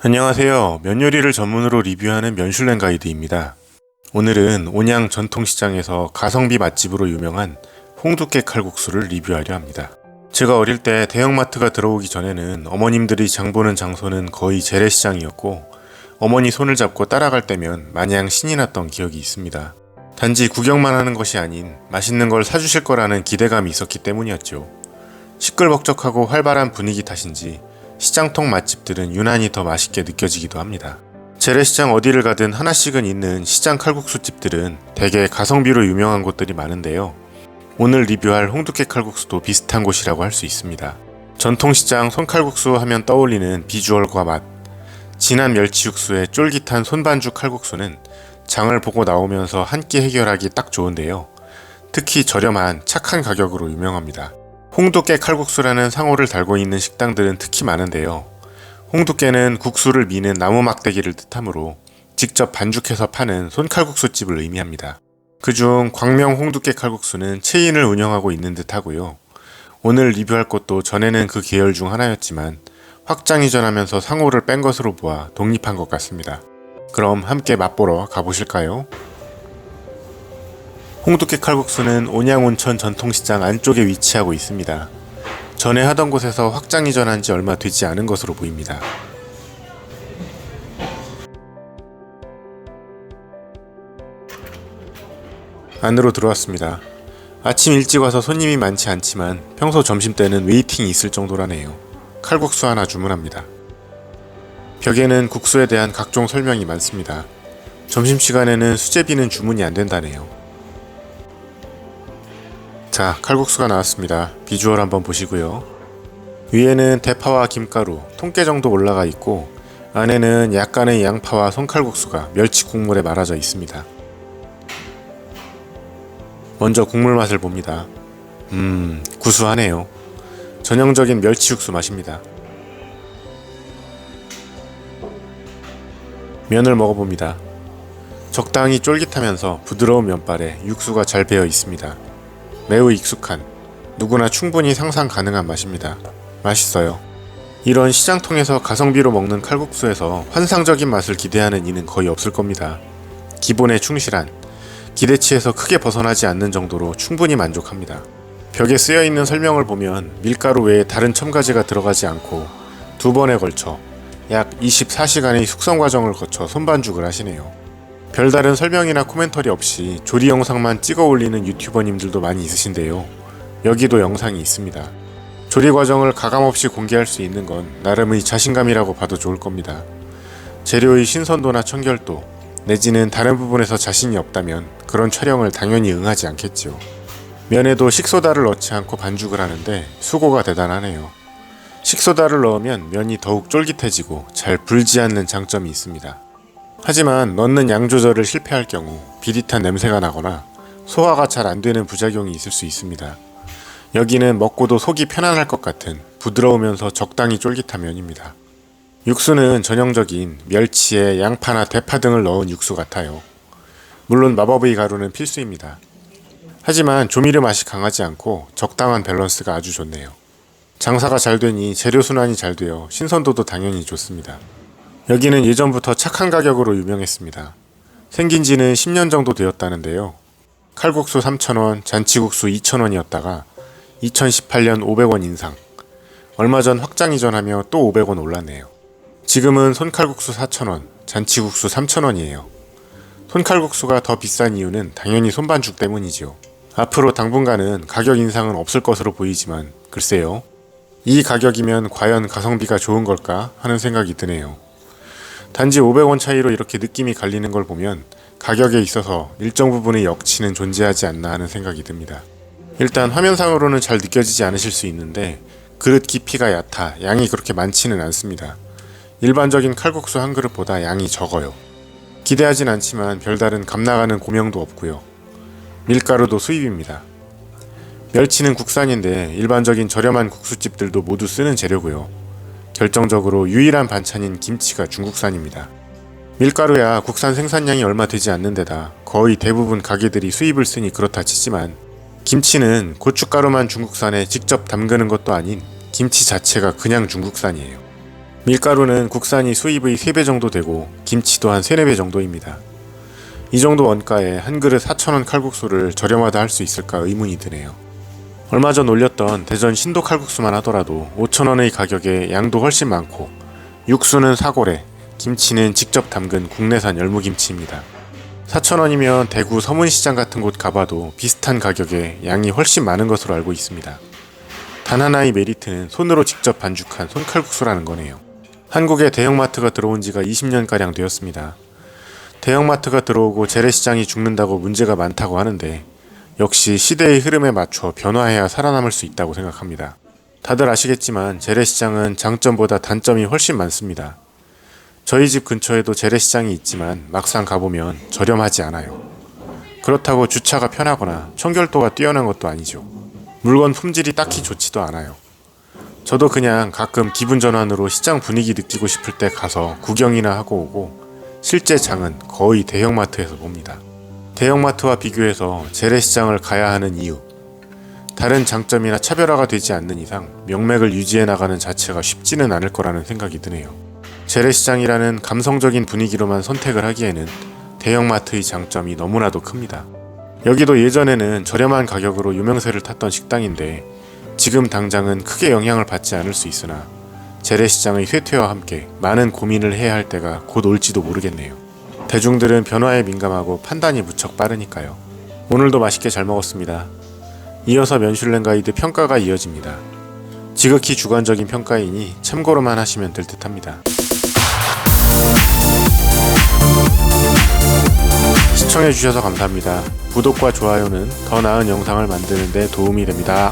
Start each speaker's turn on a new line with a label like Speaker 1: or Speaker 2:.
Speaker 1: 안녕하세요. 면 요리를 전문으로 리뷰하는 면슐랭 가이드입니다. 오늘은 온양 전통시장에서 가성비 맛집으로 유명한 홍두깨 칼국수를 리뷰하려 합니다. 제가 어릴 때 대형마트가 들어오기 전에는 어머님들이 장 보는 장소는 거의 재래시장이었고 어머니 손을 잡고 따라갈 때면 마냥 신이 났던 기억이 있습니다. 단지 구경만 하는 것이 아닌 맛있는 걸 사주실 거라는 기대감이 있었기 때문이었죠. 시끌벅적하고 활발한 분위기 탓인지 시장통 맛집들은 유난히 더 맛있게 느껴지기도 합니다. 재래시장 어디를 가든 하나씩은 있는 시장 칼국수 집들은 대개 가성비로 유명한 곳들이 많은데요. 오늘 리뷰할 홍두깨 칼국수도 비슷한 곳이라고 할 수 있습니다. 전통시장 손칼국수 하면 떠올리는 비주얼과 맛, 진한 멸치 육수에 쫄깃한 손반죽 칼국수는 장을 보고 나오면서 한 끼 해결하기 딱 좋은데요. 특히 저렴한 착한 가격으로 유명합니다. 홍두깨 칼국수라는 상호를 달고 있는 식당들은 특히 많은데요. 홍두깨는 국수를 미는 나무 막대기를 뜻하므로 직접 반죽해서 파는 손칼국수집을 의미합니다. 그중 광명 홍두깨 칼국수는 체인을 운영하고 있는 듯 하고요. 오늘 리뷰할 것도 전에는 그 계열 중 하나였지만 확장 이전하면서 상호를 뺀 것으로 보아 독립한 것 같습니다. 그럼 함께 맛보러 가보실까요? 홍두깨 칼국수는 온양온천 전통시장 안쪽에 위치하고 있습니다. 전에 하던 곳에서 확장 이전한 지 얼마 되지 않은 것으로 보입니다. 안으로 들어왔습니다. 아침 일찍 와서 손님이 많지 않지만 평소 점심 때는 웨이팅이 있을 정도라네요. 칼국수 하나 주문합니다. 벽에는 국수에 대한 각종 설명이 많습니다. 점심시간에는 수제비는 주문이 안 된다네요. 자, 칼국수가 나왔습니다. 비주얼 한번 보시고요. 위에는 대파와 김가루, 통깨 정도 올라가 있고 안에는 약간의 양파와 손칼국수가 멸치 국물에 말아져 있습니다. 먼저 국물 맛을 봅니다. 음, 구수하네요. 전형적인 멸치 육수 맛입니다. 면을 먹어봅니다. 적당히 쫄깃하면서 부드러운 면발에 육수가 잘 배어 있습니다. 매우 익숙한 누구나 충분히 상상 가능한 맛입니다. 맛있어요. 이런 시장통에서 가성비로 먹는 칼국수에서 환상적인 맛을 기대하는 이는 거의 없을 겁니다. 기본에 충실한 기대치에서 크게 벗어나지 않는 정도로 충분히 만족합니다. 벽에 쓰여 있는 설명을 보면 밀가루 외에 다른 첨가제가 들어가지 않고 두 번에 걸쳐 약 24시간의 숙성 과정을 거쳐 손반죽을 하시네요. 별다른 설명이나 코멘터리 없이 조리 영상만 찍어 올리는 유튜버님들도 많이 있으신데요. 여기도 영상이 있습니다. 조리 과정을 가감없이 공개할 수 있는 건 나름의 자신감이라고 봐도 좋을 겁니다. 재료의 신선도나 청결도, 내지는 다른 부분에서 자신이 없다면 그런 촬영을 당연히 응하지 않겠지요. 면에도 식소다를 넣지 않고 반죽을 하는데 수고가 대단하네요. 식소다를 넣으면 면이 더욱 쫄깃해지고 잘 불지 않는 장점이 있습니다. 하지만 넣는 양 조절을 실패할 경우 비릿한 냄새가 나거나 소화가 잘 안 되는 부작용이 있을 수 있습니다. 여기는 먹고도 속이 편안할 것 같은 부드러우면서 적당히 쫄깃한 면입니다. 육수는 전형적인 멸치에 양파나 대파 등을 넣은 육수 같아요. 물론 마법의 가루는 필수입니다. 하지만 조미료 맛이 강하지 않고 적당한 밸런스가 아주 좋네요. 장사가 잘 되니 재료 순환이 잘 되어 신선도도 당연히 좋습니다. 여기는 예전부터 착한 가격으로 유명했습니다. 생긴 지는 10년 정도 되었다는데요. 칼국수 3,000원, 잔치국수 2,000원이었다가 2018년 500원 인상. 얼마 전 확장 이전하며 또 500원 올랐네요. 지금은 손칼국수 4,000원, 잔치국수 3,000원이에요. 손칼국수가 더 비싼 이유는 당연히 손반죽 때문이지요. 앞으로 당분간은 가격 인상은 없을 것으로 보이지만 글쎄요. 이 가격이면 과연 가성비가 좋은 걸까 하는 생각이 드네요. 단지 500원 차이로 이렇게 느낌이 갈리는 걸 보면 가격에 있어서 일정 부분의 역치는 존재하지 않나 하는 생각이 듭니다. 일단 화면상으로는 잘 느껴지지 않으실 수 있는데 그릇 깊이가 얕아 양이 그렇게 많지는 않습니다. 일반적인 칼국수 한 그릇보다 양이 적어요. 기대하진 않지만 별다른 감나가는 고명도 없고요. 밀가루도 수입입니다. 멸치는 국산인데 일반적인 저렴한 국수집들도 모두 쓰는 재료고요. 결정적으로 유일한 반찬인 김치가 중국산입니다. 밀가루야 국산 생산량이 얼마 되지 않는 데다 거의 대부분 가게들이 수입을 쓰니 그렇다 치지만 김치는 고춧가루만 중국산에 직접 담그는 것도 아닌 김치 자체가 그냥 중국산이에요. 밀가루는 국산이 수입의 3배 정도 되고 김치도 한 3, 4배 정도입니다. 이 정도 원가에 한 그릇 4,000원 칼국수를 저렴하다 할 수 있을까 의문이 드네요. 얼마 전 올렸던 대전 신도 칼국수만 하더라도 5,000원의 가격에 양도 훨씬 많고 육수는 사골에 김치는 직접 담근 국내산 열무김치입니다. 4,000원이면 대구 서문시장 같은 곳 가봐도 비슷한 가격에 양이 훨씬 많은 것으로 알고 있습니다. 단 하나의 메리트는 손으로 직접 반죽한 손칼국수라는 거네요. 한국에 대형마트가 들어온 지가 20년가량 되었습니다. 대형마트가 들어오고 재래시장이 죽는다고 문제가 많다고 하는데 역시 시대의 흐름에 맞춰 변화해야 살아남을 수 있다고 생각합니다. 다들 아시겠지만 재래시장은 장점보다 단점이 훨씬 많습니다. 저희 집 근처에도 재래시장이 있지만 막상 가보면 저렴하지 않아요. 그렇다고 주차가 편하거나 청결도가 뛰어난 것도 아니죠. 물건 품질이 딱히 좋지도 않아요. 저도 그냥 가끔 기분 전환으로 시장 분위기 느끼고 싶을 때 가서 구경이나 하고 오고 실제 장은 거의 대형마트에서 봅니다. 대형마트와 비교해서 재래시장을 가야 하는 이유. 다른 장점이나 차별화가 되지 않는 이상 명맥을 유지해 나가는 자체가 쉽지는 않을 거라는 생각이 드네요. 재래시장이라는 감성적인 분위기로만 선택을 하기에는 대형마트의 장점이 너무나도 큽니다. 여기도 예전에는 저렴한 가격으로 유명세를 탔던 식당인데 지금 당장은 크게 영향을 받지 않을 수 있으나 재래시장의 쇠퇴와 함께 많은 고민을 해야 할 때가 곧 올지도 모르겠네요. 대중들은 변화에 민감하고 판단이 무척 빠르니까요. 오늘도 맛있게 잘 먹었습니다. 이어서 면슐랭 가이드 평가가 이어집니다. 지극히 주관적인 평가이니 참고로만 하시면 될 듯합니다. 시청해주셔서 감사합니다. 구독과 좋아요는 더 나은 영상을 만드는 데 도움이 됩니다.